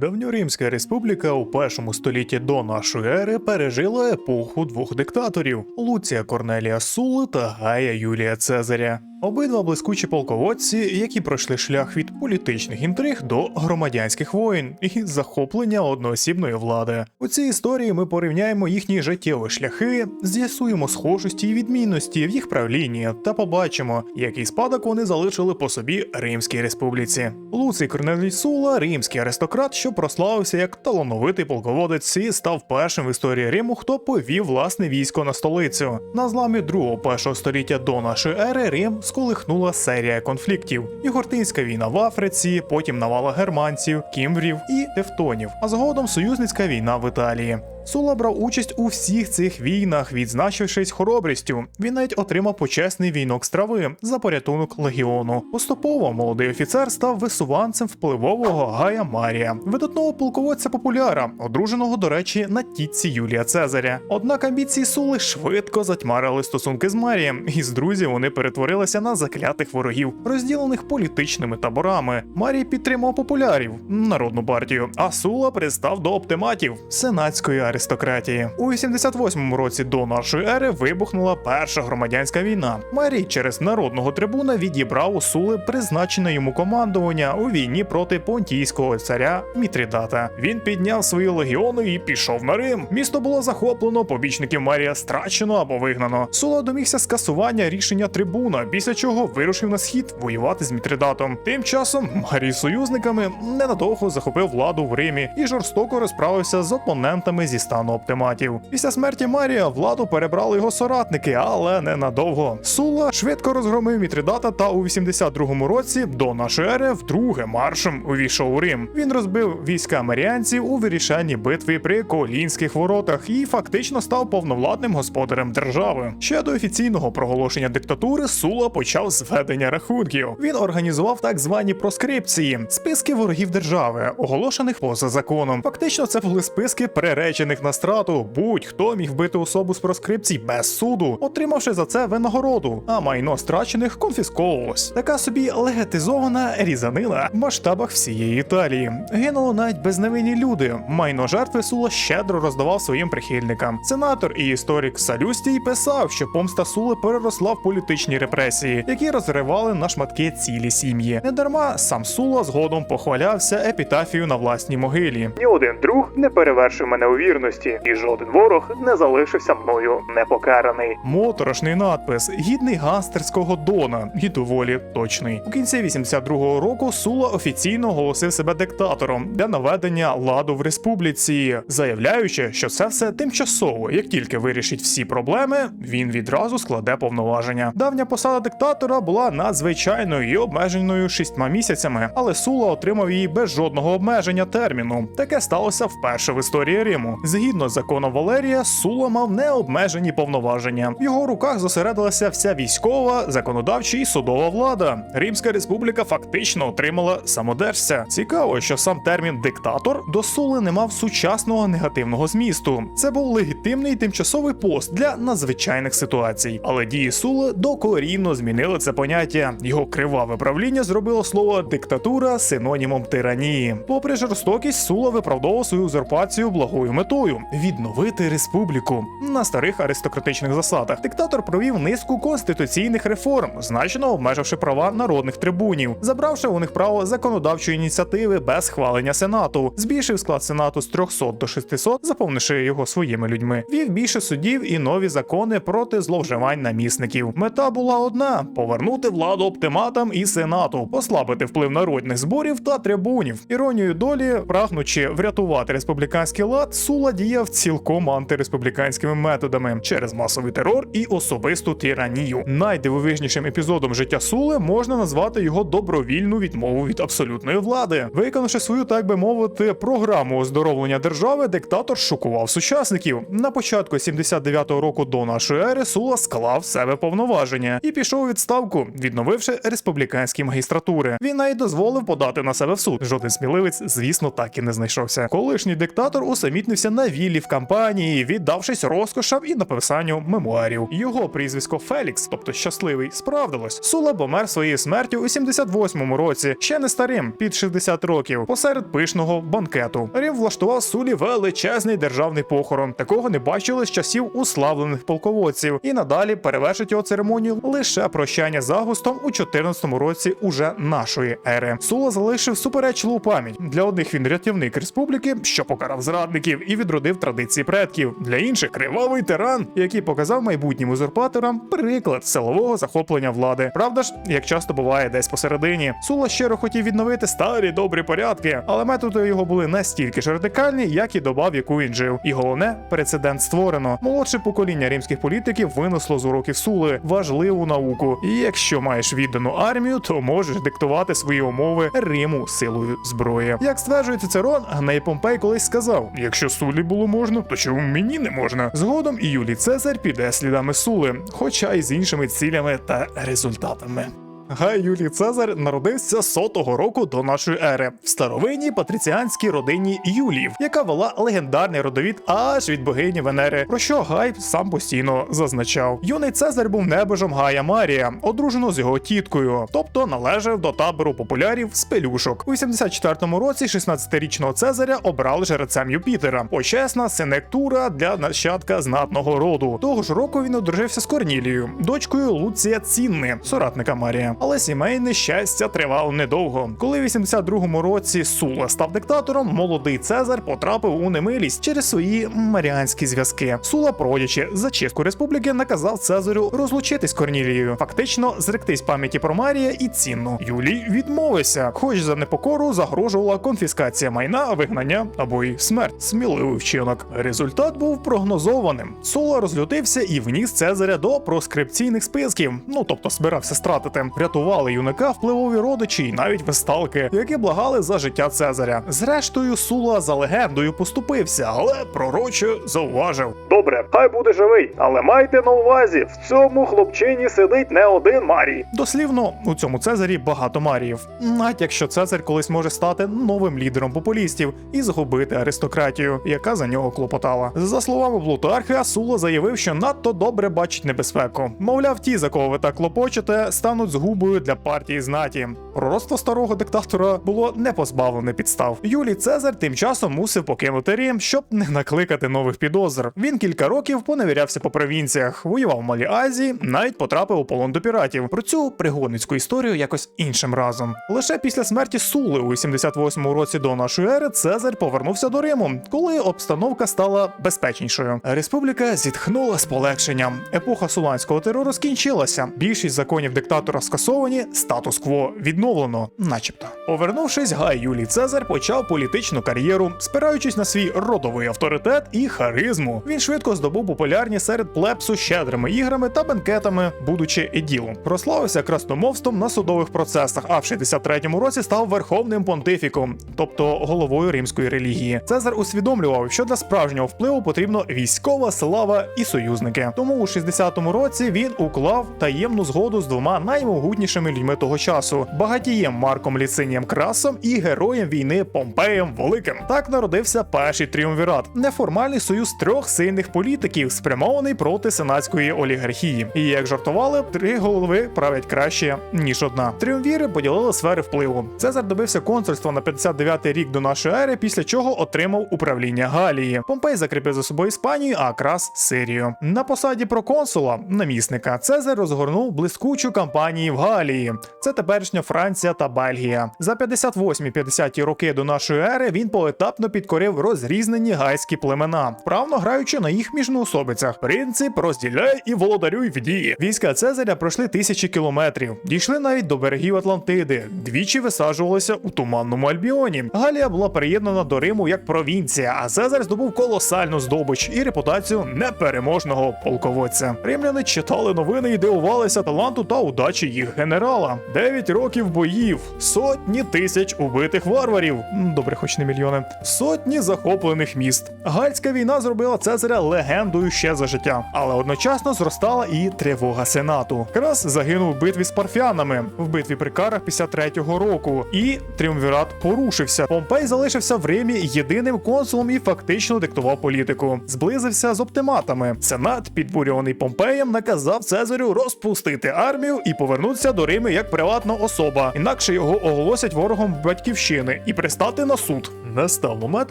Давньоримська республіка у першому столітті до нашої ери пережила епоху двох диктаторів Луція Корнелія Сули та Гая Юлія Цезаря. Обидва блискучі полководці, які пройшли шлях від політичних інтриг до громадянських воєн і захоплення одноосібної влади. У цій історії ми порівняємо їхні життєві шляхи, з'ясуємо схожості і відмінності в їх правлінні та побачимо, який спадок вони залишили по собі Римській республіці. Луцій Корнелій Сула, римський аристократ, що прославився як талановитий полководець і став першим в історії Риму, хто повів власне військо на столицю. На зламі другого першого століття до нашої ери Рим сколихнула серія конфліктів: Ігортинська війна в Африці, потім навала германців, кімврів і тевтонів, а згодом союзницька війна в Італії. Сула брав участь у всіх цих війнах, відзначившись хоробрістю. Він навіть отримав почесний війнок з трави за порятунок легіону. Поступово молодий офіцер став висуванцем впливового Гая Марія, видатного полководця популяра, одруженого, до речі, на тітці Юлія Цезаря. Однак амбіції Сули швидко затьмарили стосунки з Марієм, і з друзів вони перетворилися на заклятих ворогів, розділених політичними таборами. Марій підтримав популярів, народну партію, а Сула пристав до оптиматів сенатської аристократії. У 88-му році до нашої ери вибухнула перша громадянська війна. Марій через народного трибуна відібрав у Сули призначене йому командування у війні проти понтійського царя Мітрідата. Він підняв свої легіони і пішов на Рим. Місто було захоплено, побічників Марія страчено або вигнано. Сула домігся скасування рішення трибуна, після чого вирушив на схід воювати з Мітридатом. Тим часом Марій союзниками ненадовго захопив владу в Римі і жорстоко розправився з опонентами зі стану оптиматів. Після смерті Марія владу перебрали його соратники, але ненадовго. Сула швидко розгромив Мітридата та у 82-му році до нашої ери вдруге маршем увійшов у Рим. Він розбив війська маріанців у вирішальній битві при Колінських воротах і фактично став повновладним господарем держави. Ще до офіційного проголошення диктатури Сула почав зведення рахунків. Він організував так звані проскрипції, списки ворогів держави, оголошених поза законом. Фактично, це були списки приречених на страту. Будь-хто міг вбити особу з проскрипцій без суду, отримавши за це винагороду, а майно страчених конфісковувалось. Така собі легатизована різанина в масштабах всієї Італії. Гинуло навіть безневинні люди. Майно жертви Сула щедро роздавав своїм прихильникам. Сенатор і історик Салюстій писав, що помста Сули переросла в політичні репресії, які розривали на шматки цілі сім'ї. Недарма сам Сула згодом похвалявся епітафію на власній могилі. Ні один друг не перевершив мене у вірності, і жоден ворог не залишився мною непокараний. Моторошний надпис, гідний ганстерського дона і доволі точний. У кінці 82-го року Сула офіційно оголосив себе диктатором для наведення ладу в республіці, заявляючи, що це все тимчасово. Як тільки вирішить всі проблеми, він відразу складе повноваження. Давня посада диктатора була надзвичайною і обмеженою шістьма місяцями, але Сула отримав її без жодного обмеження терміну. Таке сталося вперше в історії Риму. Згідно з законом Валерія, Сула мав необмежені повноваження. В його руках зосередилася вся військова, законодавча і судова влада. Римська республіка фактично отримала самодержця. Цікаво, що сам термін диктатор до Сули не мав сучасного негативного змісту. Це був легітимний тимчасовий пост для надзвичайних ситуацій. Але дії Сули докорінно змінили це поняття. Його криваве правління зробило слово диктатура синонімом тиранії. Попри жорстокість, Сула виправдовував свою узурпацію благою метою відновити республіку на старих аристократичних засадах. Диктатор провів низку конституційних реформ, значно обмеживши права народних трибунів, забравши у них право законодавчої ініціативи без схвалення сенату, збільшив склад сенату з 300 до 600, заповнивши його своїми людьми. Вів більше судів і нові закони проти зловживань намісників. Мета була одна: повернути владу оптиматам і сенату, послабити вплив народних зборів та трибунів. Іронією долі, прагнучи врятувати республіканський лад, Сула діяв цілком антиреспубліканськими методами через масовий терор і особисту тиранію. Найдивовижнішим епізодом життя Сули можна назвати його добровільну відмову від абсолютної влади. Виконавши свою, так би мовити, програму оздоровлення держави, диктатор шокував сучасників. На початку 79-го року до нашої ери Сула склав себе повноваження і пішов у відставку, відновивши республіканські магістратури. Він навіть дозволив подати на себе в суд. Жоден сміливець, звісно, так і не знайшовся. Колишній диктатор усамітнився на віллі в кампанії, віддавшись розкошам і написанню мемуарів. Його прізвисько Фелікс, тобто щасливий, справдилось. Сула помер своєю смертю у 78-му році, ще не старим, під 60 років, посеред пишного банкету. Рим влаштував Сулі величезний державний похорон. Такого не бачили з часів уславлених полководців, і надалі перевершить його церемонію лише прощання з Августом у 14-му році уже нашої ери. Сула залишив суперечливу пам'ять. Для одних він рятівник республіки, що покарав зрадників і відродив традиції предків. Для інших кривавий тиран, який показав майбутнім узурпаторам приклад силового захоплення влади. Правда ж, як часто буває десь посередині, Сула щиро хотів відновити старі добрі порядки, але методи його були настільки ж радикальні, як і доба, в яку він жив. І головне, прецедент створено. Молодше покоління римських політиків винесло з уроків Сули важливу науку. І якщо маєш віддану армію, то можеш диктувати свої умови Риму силою зброї. Як стверджує Цицерон, Гней Помпей колись сказав: якщо Сулі було можна, то чому мені не можна? Згодом і Юлій Цезарь піде слідами Сули, хоча й з іншими цілями та результатами. Гай Юлій Цезар народився сотого року до нашої ери в старовинній патриціанській родині Юліїв, яка вела легендарний родовід аж від богині Венери, про що Гай сам постійно зазначав. Юний Цезар був небожем Гая Марія, одружено з його тіткою, тобто належав до табору популярів з пелюшок. У 84-му році 16-річного Цезаря обрали жерецем Юпітера. Почесна синектура для нащадка знатного роду. Того ж року він одружився з Корнілією, дочкою Луція Цінни, соратника Марія. Але сімейне щастя тривало недовго. Коли в 82-му році Сула став диктатором, молодий Цезар потрапив у немилість через свої маріанські зв'язки. Сула, проводячи зачистку республіки, наказав Цезарю розлучитись Корнілією, фактично зректись пам'яті про Марія і цінну. Юлій відмовився, хоч за непокору загрожувала конфіскація майна, вигнання або й смерть. Сміливий вчинок. Результат був прогнозованим. Сула розлютився і вніс Цезаря до проскрипційних списків, ну тобто збирався стратити. Рятували юнака впливові родичі і навіть весталки, які благали за життя Цезаря. Зрештою, Сула за легендою поступився, але пророче зауважив: Добре, хай буде живий, але майте на увазі, в цьому хлопчині сидить не один Марій. Дослівно, у цьому Цезарі багато Маріїв. Навіть якщо Цезар колись може стати новим лідером популістів і згубити аристократію, яка за нього клопотала. За словами Плутарха, Сула заявив, що надто добре бачить небезпеку. Мовляв, ті, за кого ви так клопочете, стануть згубою для партії знаті. Пророцтво старого диктатора було не позбавлене підстав. Юлій Цезар тим часом мусив покинути Рим, щоб не накликати нових підозр. Він кілька років поневірявся по провінціях, воював в Малій Азії, навіть потрапив у полон до піратів. Про цю пригодницьку історію якось іншим разом. Лише після смерті Сули у 88-му році до нашої ери Цезар повернувся до Риму, коли обстановка стала безпечнішою. Республіка зітхнула з полегшенням. Епоха суланського терору скінчилася. Більшість законів диктатора скасовані, статус-кво відновлено, начебто. Повернувшись, Гай Юлій Цезар почав політичну кар'єру, спираючись на свій родовий авторитет і харизму. Він швидко здобув популярність серед плепсу щедрими іграми та бенкетами, будучи еділом. Прославився красномовством на судових процесах, а в 63-му році став верховним понтифіком, тобто головою римської релігії. Цезар усвідомлював, що для справжнього впливу потрібно військова слава і союзники. Тому у 60-му році він уклав таємну згоду з двома наймогутнішими людьми того часу: багатієм Марком Ліцинієм Красом і героєм війни Помпеєм Великим. Так народився перший тріумвірат, неформальний союз трьох сильних політиків, спрямований проти сенатської олігархії. І як жартували, три голови правлять краще ніж одна. Тріумвіри поділили сфери впливу. Цезар добився консульства на 59-й рік до нашої ери, після чого отримав управління Галії. Помпей закріпив за собою Іспанію, а Крас Сирію. На посаді проконсула, намісника, Цезар розгорнув блискучу кампанію в Галії. Це теперішня Франція та Бельгія. За 58-50 роки до нашої ери він поетапно підкорив розрізнені гайські племена, вправно граючи на їх міжноособицях. Принцип розділяй і володарюй в дії. Війська Цезаря пройшли тисячі кілометрів, дійшли навіть до берегів Атлантиди, двічі висаджувалися у туманному Альбіоні. Галія була приєднана до Риму як провінція, а Цезар здобув колосальну здобич і репутацію непереможного полководця. Римляни читали новини і дивувалися таланту та удачі їх генерала, 9 років боїв, сотні тисяч убитих варварів. Добре, хоч не мільйони, сотні захоплених міст. Гальська війна зробила Цезаря легендою ще за життя, але одночасно зростала і тривога сенату. Крас загинув в битві з парфянами в битві при карах 53-го року, і тріумвірат порушився. Помпей залишився в Римі єдиним консулом і фактично диктував політику. Зблизився з оптиматами. Сенат, підбурюваний Помпеєм, наказав Цезарю розпустити армію і повернутися до Риму як приватна особа, інакше його оголосять ворогом батьківщини і пристати на суд. Настав момент,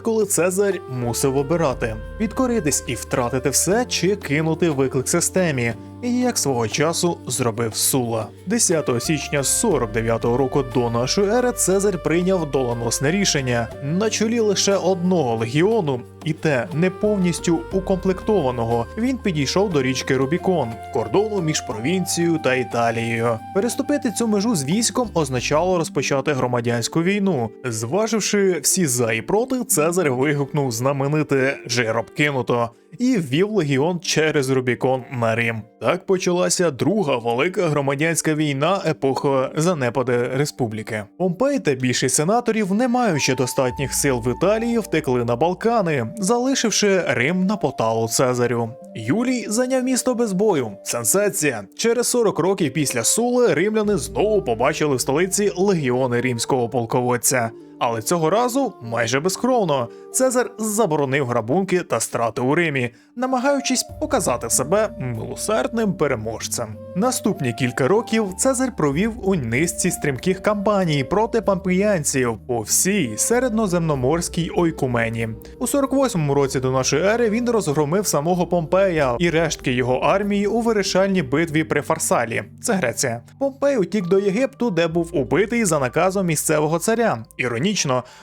коли Цезарь мусив обирати: підкоритись і втратити все, чи кинути виклик системі. Як свого часу зробив Сула. 10 січня 49-го року до нашої ери Цезарь прийняв доленосне рішення на чолі лише одного легіону, і те не повністю укомплектованого. Він підійшов до річки Рубікон, кордону між провінцією та Італією. Переступити цю межу з військом означало розпочати громадянську війну. Зваживши всі за і проти, Цезарь вигукнув знамените «Жероб кинуто і ввів легіон через Рубікон на Рим. Так почалася друга велика громадянська війна епохи занепади республіки. Помпей та більшість сенаторів, не маючи достатніх сил в Італії, втекли на Балкани, залишивши Рим на поталу Цезарю. Юлій зайняв місто без бою. Сенсація. Через 40 років після Сули римляни знову побачили в столиці легіони римського полководця. Але цього разу майже безкровно. Цезар заборонив грабунки та страти у Римі, намагаючись показати себе милосердним переможцем. Наступні кілька років Цезар провів у низці стрімких кампаній проти пампіянців по всій середньоземноморській ойкумені. У 48-му році до нашої ери він розгромив самого Помпея і рештки його армії у вирішальній битві при Фарсалі. Це Греція. Помпей утік до Єгипту, де був убитий за наказом місцевого царя. Іронічно,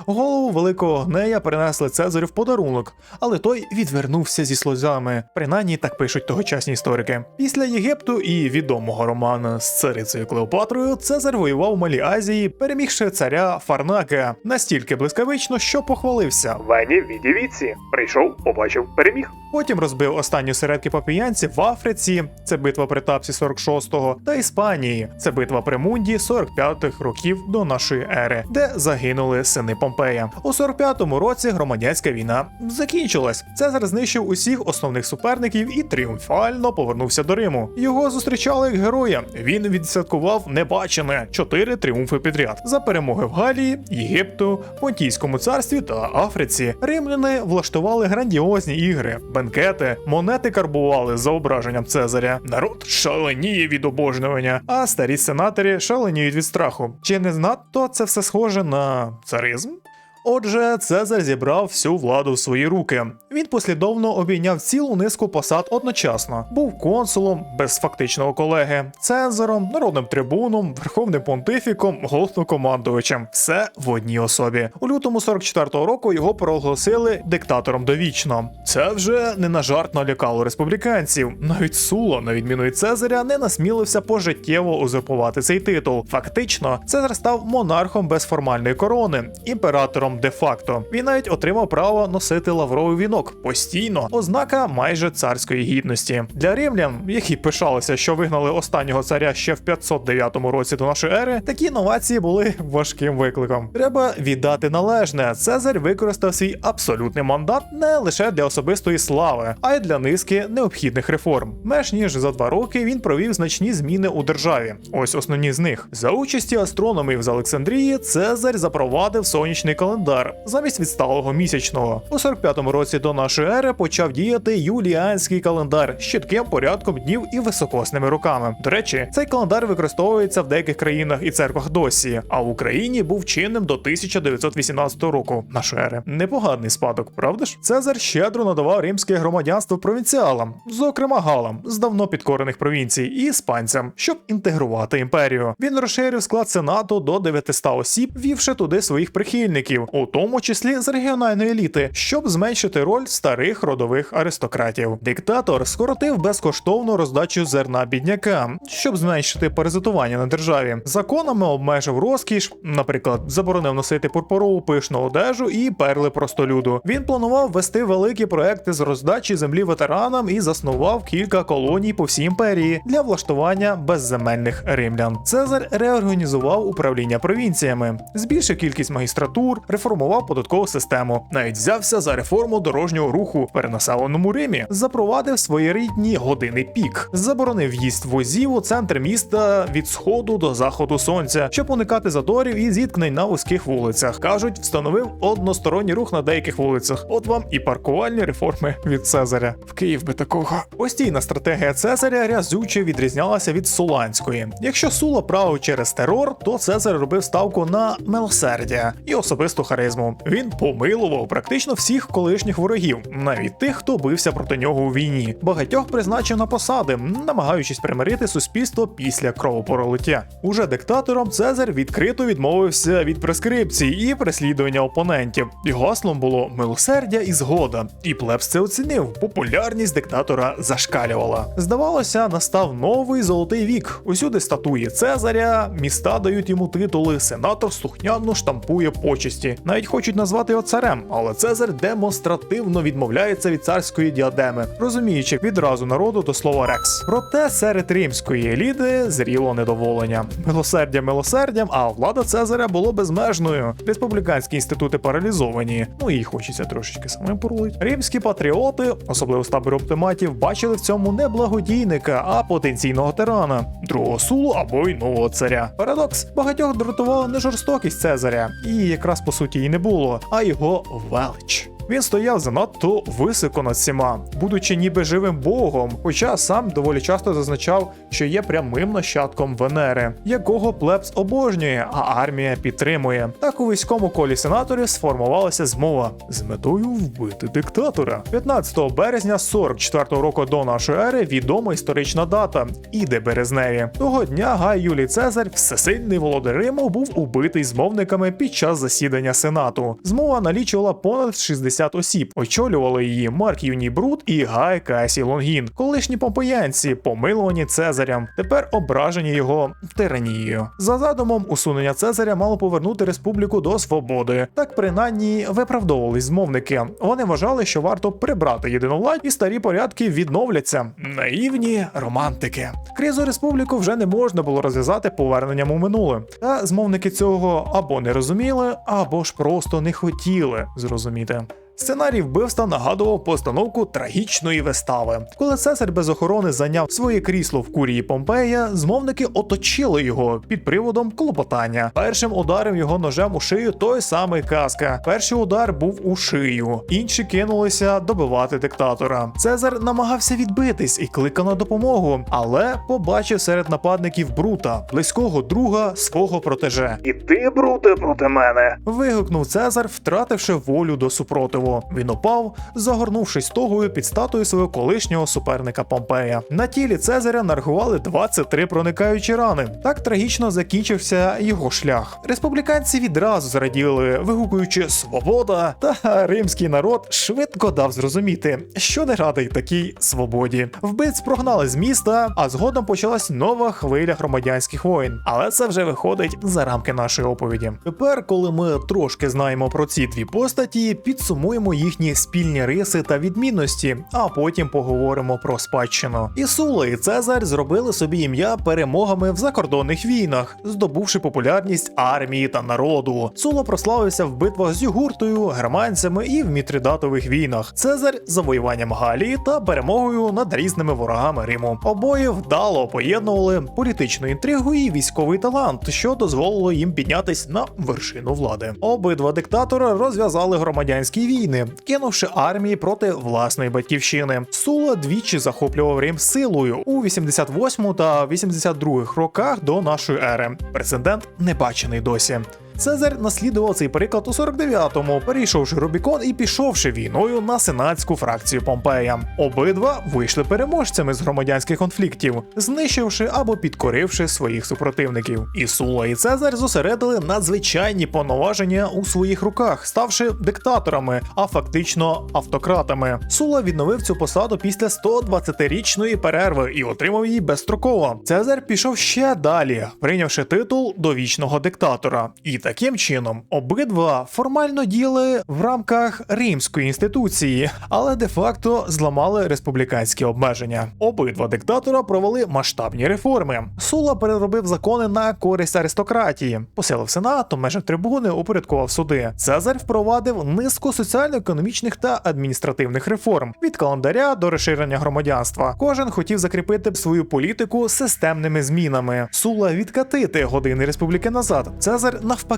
голову великого гнея принесли Цезарю в подарунок, але той відвернувся зі сльозами. Принаймні так пишуть тогочасні історики. Після Єгипту і відомого роману з царицею Клеопатрою Цезар воював у Малій Азії, перемігши царя Фарнака настільки блискавично, що похвалився. Вені в віді віці. Прийшов, побачив, переміг. Потім розбив останні середки папіянців в Африці, це битва при Тапсі 46-го, та Іспанії, це битва при Мунді 45-х років до нашої ери, де загинули сини Помпея. У 45-му році громадянська війна закінчилась. Цезар знищив усіх основних суперників і тріумфально повернувся до Риму. Його зустрічали як героя. Він відсвяткував небачене чотири тріумфи підряд за перемоги в Галії, Єгипту, Понтійському царстві та Африці. Римляни влаштували грандіозні ігри, бенкети, монети карбували за ображенням Цезаря. Народ шаленіє від обожнювання, а старі сенатори шаленіють від страху. Чи не надто це все схоже на царизм? Отже, Цезар зібрав всю владу в свої руки. Він послідовно обійняв цілу низку посад одночасно. Був консулом без фактичного колеги, цезаром, народним трибуном, верховним понтифіком, головнокомандувачем. Все в одній особі. У лютому 44-го року його проголосили диктатором довічно. Це вже не на жарт налякало республіканців. Навіть Сула, на відміну від Цезаря, не насмілився пожиттєво узурпувати цей титул. Фактично, Цезар став монархом без формальної корони, імператором де-факто. Він навіть отримав право носити лавровий вінок постійно, ознака майже царської гідності. Для римлян, які пишалися, що вигнали останнього царя ще в 509 році до нашої ери, такі новації були важким викликом. Треба віддати належне. Цезарь використав свій абсолютний мандат не лише для особистої слави, а й для низки необхідних реформ. Менш ніж за два роки він провів значні зміни у державі. Ось основні з них. За участі астрономів з Олександрії, Цезарь запровадив сонячний календар замість відсталого місячного. У 45-му році до нашої ери почав діяти юліанський календар з чітким порядком днів і високосними роками. До речі, цей календар використовується в деяких країнах і церквах досі, а в Україні був чинним до 1918 року нашої ери. Непоганий спадок, правда ж? Цезар щедро надавав римське громадянство провінціалам, зокрема галам з давно підкорених провінцій і іспанцям, щоб інтегрувати імперію. Він розширив склад сенату до 900 осіб, вівши туди своїх прихильників, у тому числі з регіональної еліти, щоб зменшити роль старих родових аристократів. Диктатор скоротив безкоштовну роздачу зерна біднякам, щоб зменшити паразитування на державі. Законами обмежив розкіш, наприклад, заборонив носити пурпурову пишну одежу і перли простолюду. Він планував вести великі проекти з роздачі землі ветеранам і заснував кілька колоній по всій імперії для влаштування безземельних римлян. Цезар реорганізував управління провінціями, збільшив кількість магістратур, реформував податкову систему, навіть взявся за реформу дорожнього руху в перенаселеному Римі, запровадив своєрідні години пік, заборонив в'їзд возів у центр міста від сходу до заходу сонця, щоб уникати заторів і зіткнень на вузьких вулицях. кажуть, встановив односторонній рух на деяких вулицях. От вам і паркувальні реформи від Цезаря. В Київ би такого. Постійна стратегія Цезаря рязюче відрізнялася від Суланської. Якщо Сула правив через терор, то Цезар робив ставку на милосердя і особисту харизму. Він помилував практично всіх колишніх ворогів, навіть тих, хто бився проти нього у війні. Багатьох призначив на посади, намагаючись примирити суспільство після кровопролиття. Уже диктатором Цезар відкрито відмовився від прескрипцій і переслідування опонентів. І гаслом було милосердя і згода. І плебс це оцінив. Популярність диктатора зашкалювала. Здавалося, настав новий золотий вік. Усюди статуї Цезаря, міста дають йому титули, сенатор слухняно штампує почесті. Навіть хочуть назвати його царем, але Цезар демонстративно відмовляється від царської діадеми, розуміючи відразу народу до слова рекс. Проте серед римської еліти зріло недоволення. Милосердя милосердям, а влада Цезаря було безмежною. Республіканські інститути паралізовані. Ну і хочеться трошечки самим порулить. Римські патріоти, особливо з табору оптиматів, бачили в цьому не благодійника, а потенційного тирана, другого сулу або й нового царя. Парадокс багатьох дратувала не жорстокість Цезаря, і якраз по суті і не було, а його велич. Він стояв занадто високо над всіма, будучи ніби живим богом, хоча сам доволі часто зазначав, що є прямим нащадком Венери, якого плебс обожнює, а армія підтримує. Так у військовому колі сенаторів сформувалася змова з метою вбити диктатора. 15 березня 44 року до нашої ери відома історична дата іде березневі. Того дня Гай Юлій Цезар, всесильний володар Риму, був убитий змовниками під час засідання сенату. Змова налічувала понад 60 осіб. Очолювали її Марк Юній Брут і Гай Касі Лонгін, колишні помпеянці, помилувані Цезарям, тепер ображені його тиранією. За задумом, усунення Цезаря мало повернути республіку до свободи. Так принаймні виправдовувались змовники. Вони вважали, що варто прибрати єдиновладь і старі порядки відновляться. Наївні романтики. Кризу республіку вже не можна було розв'язати поверненням у минуле. Та змовники цього або не розуміли, або ж просто не хотіли зрозуміти. Сценарій вбивства нагадував постановку трагічної вистави. Коли Цесар без охорони зайняв своє крісло в курії Помпея, змовники оточили його під приводом клопотання. Першим ударив його ножем у шию той самий Каска. Перший удар був у шию, інші кинулися добивати диктатора. Цезар намагався відбитись і кликав на допомогу, але побачив серед нападників Брута, близького друга свого протеже. І ти, бруте, проти мене. Вигукнув Цезар, втративши волю до супротиву. Він упав, загорнувшись тогою під статую свого колишнього суперника Помпея. На тілі Цезаря нарахували 23 проникаючі рани. Так трагічно закінчився його шлях. Республіканці відразу зраділи, вигукуючи свобода, та римський народ швидко дав зрозуміти, що не радий такій свободі. Вбивць прогнали з міста, а згодом почалась нова хвиля громадянських воїн. Але це вже виходить за рамки нашої оповіді. Тепер, коли ми трошки знаємо про ці дві постаті, підсумуємо їхні спільні риси та відмінності, а потім поговоримо про спадщину. І Сула і Цезар зробили собі ім'я перемогами в закордонних війнах, здобувши популярність армії та народу. Сула прославився в битвах з Югуртою, германцями і в мітридатових війнах. Цезар завоюванням Галії та перемогою над різними ворогами Риму. Обоє вдало поєднували політичну інтригу і військовий талант, що дозволило їм піднятись на вершину влади. Обидва диктатора розв'язали громадянські війни, кинувши армії проти власної батьківщини. Сула двічі захоплював Рим силою у 88 та 82 роках до нашої ери. Прецедент не бачений досі. Цезарь наслідував цей приклад у 49-му, перейшовши Рубікон і пішовши війною на сенатську фракцію Помпея. Обидва вийшли переможцями з громадянських конфліктів, знищивши або підкоривши своїх супротивників. І Сула і Цезарь зосередили надзвичайні повноваження у своїх руках, ставши диктаторами, а фактично автократами. Сула відновив цю посаду після 120-річної перерви і отримав її безстроково. Цезарь пішов ще далі, прийнявши титул довічного диктатора. І таким чином обидва формально діяли в рамках римської інституції, але де-факто зламали республіканські обмеження. Обидва диктатора провели масштабні реформи. Сула переробив закони на користь аристократії, поселив сенат, обмежив трибуни, упорядкував суди. Цезарь впровадив низку соціально-економічних та адміністративних реформ від календаря до розширення громадянства. Кожен хотів закріпити свою політику системними змінами. Сула відкатити години республіки назад. Цезар навпаки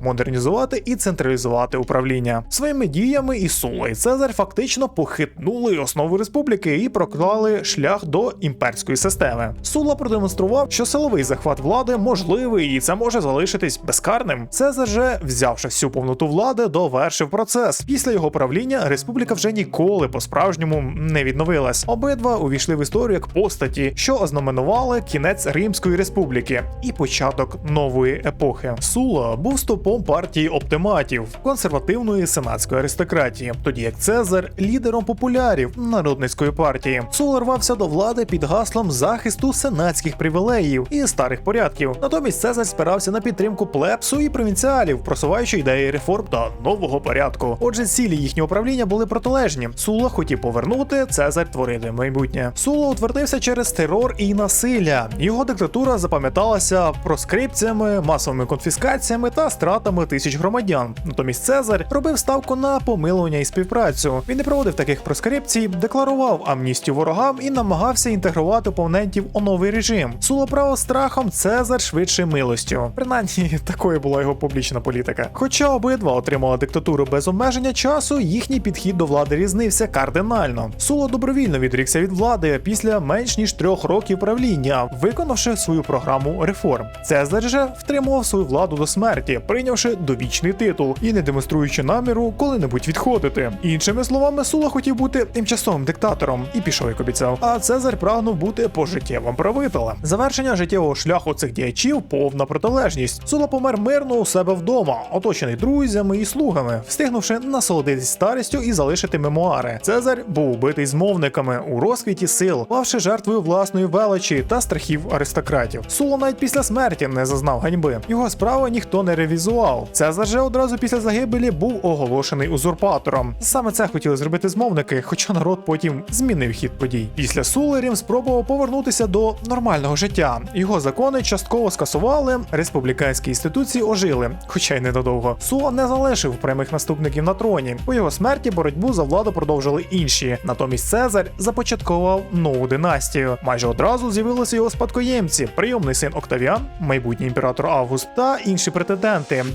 модернізувати і централізувати управління. Своїми діями і Сула і Цезар фактично похитнули основу республіки і проклали шлях до імперської системи. Сула продемонстрував, що силовий захват влади можливий, і це може залишитись безкарним. Цезар же, взявши всю повноту влади, довершив процес. Після його правління республіка вже ніколи по-справжньому не відновилась. Обидва увійшли в історію як постаті, що ознаменували кінець Римської республіки і початок нової епохи. Сула був стопом партії оптиматів, консервативної сенатської аристократії, тоді як Цезар лідером популярів народницької партії. Сула рвався до влади під гаслом захисту сенатських привілеїв і старих порядків. Натомість Цезар спирався на підтримку плебсу і провінціалів, просуваючи ідеї реформ та нового порядку. Отже, цілі їхнього правління були протилежні. Сула хотів повернути, Цезар творити майбутнє. Сула утвердився через терор і насилля. Його диктатура запам'яталася проскрипціями, масовими конфіскаціями та стратами тисяч громадян. Натомість Цезар робив ставку на помилування і співпрацю. Він не проводив таких проскрипцій, декларував амністію ворогам і намагався інтегрувати опонентів у новий режим. Сула правив страхом, Цезар швидше милостю. Принаймні, такою була його публічна політика. Хоча обидва отримали диктатуру без обмеження часу, їхній підхід до влади різнився кардинально. Сула добровільно відрікся від влади після менш ніж трьох років правління, виконавши свою програму реформ. Цезар же втримував свою владу до смерті, прийнявши довічний титул і не демонструючи наміру коли-небудь відходити. Іншими словами, Сула хотів бути тимчасовим диктатором і пішов, як обіцяв. А Цезар прагнув бути пожиттєвим правителем. Завершення життєвого шляху цих діячів повна протилежність. Сула помер мирно у себе вдома, оточений друзями і слугами, встигнувши насолодитись старістю і залишити мемуари. Цезар був убитий змовниками у розквіті сил, павши жертвою власної величі та страхів аристократів. Сула навіть після смерті не зазнав ганьби. Його справи ніхто не ревізував. Цезар же одразу після загибелі був оголошений узурпатором. Саме це хотіли зробити змовники, хоча народ потім змінив хід подій. Після Сули Рим спробував повернутися до нормального життя. Його закони частково скасували, республіканські інституції ожили, хоча й ненадовго. Сула не залишив прямих наступників на троні. По його смерті боротьбу за владу продовжили інші. Натомість Цезар започаткував нову династію. Майже одразу з'явилися його спадкоємці: прийомний син Октавіан, майбутній імператор Август та інші претенденти,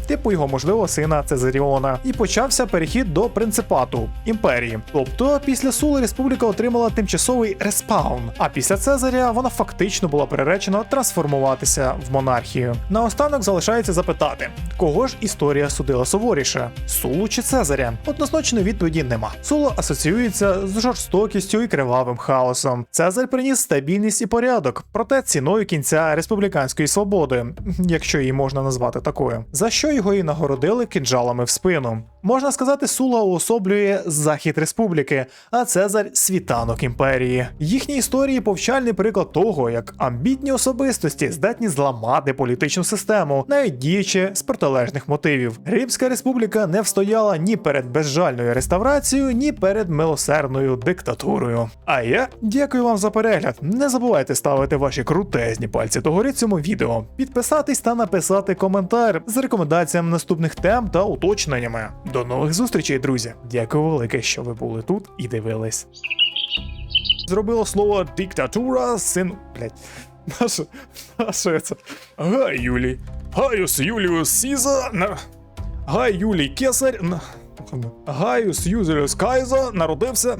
типу його можливого сина Цезаріона. І почався перехід до принципату імперії. Тобто, після Сули республіка отримала тимчасовий респаун. А після Цезаря вона фактично була приречена трансформуватися в монархію. Наостанок залишається запитати, кого ж історія судила суворіше: Сулу чи Цезаря? Однозначної відповіді нема. Суло асоціюється з жорстокістю і кривавим хаосом. Цезарь приніс стабільність і порядок, проте ціною кінця республіканської свободи, якщо її можна назвати такою, за що його і нагородили кинджалами в спину. Можна сказати, Сула уособлює захід республіки, а Цезарь світанок імперії. Їхні історії повчальний приклад того, як амбітні особистості здатні зламати політичну систему, навіть діючи з протилежних мотивів. Римська республіка не встояла ні перед безжальною реставрацією, ні перед милосердною диктатурою. А я дякую вам за перегляд. Не забувайте ставити ваші крутезні пальці догори цьому відео, підписатись та написати коментар з рекомендаціями наступних тем та уточненнями. До нових зустрічей, друзі! Дякую велике, що ви були тут і дивились. Зробило слово диктатура, син. Блять. Наше. Наше це. Гай Юлій. Гaius Юліус Сіза. Гай Юлій Кесар. На... Гaius Юліус Кайза народився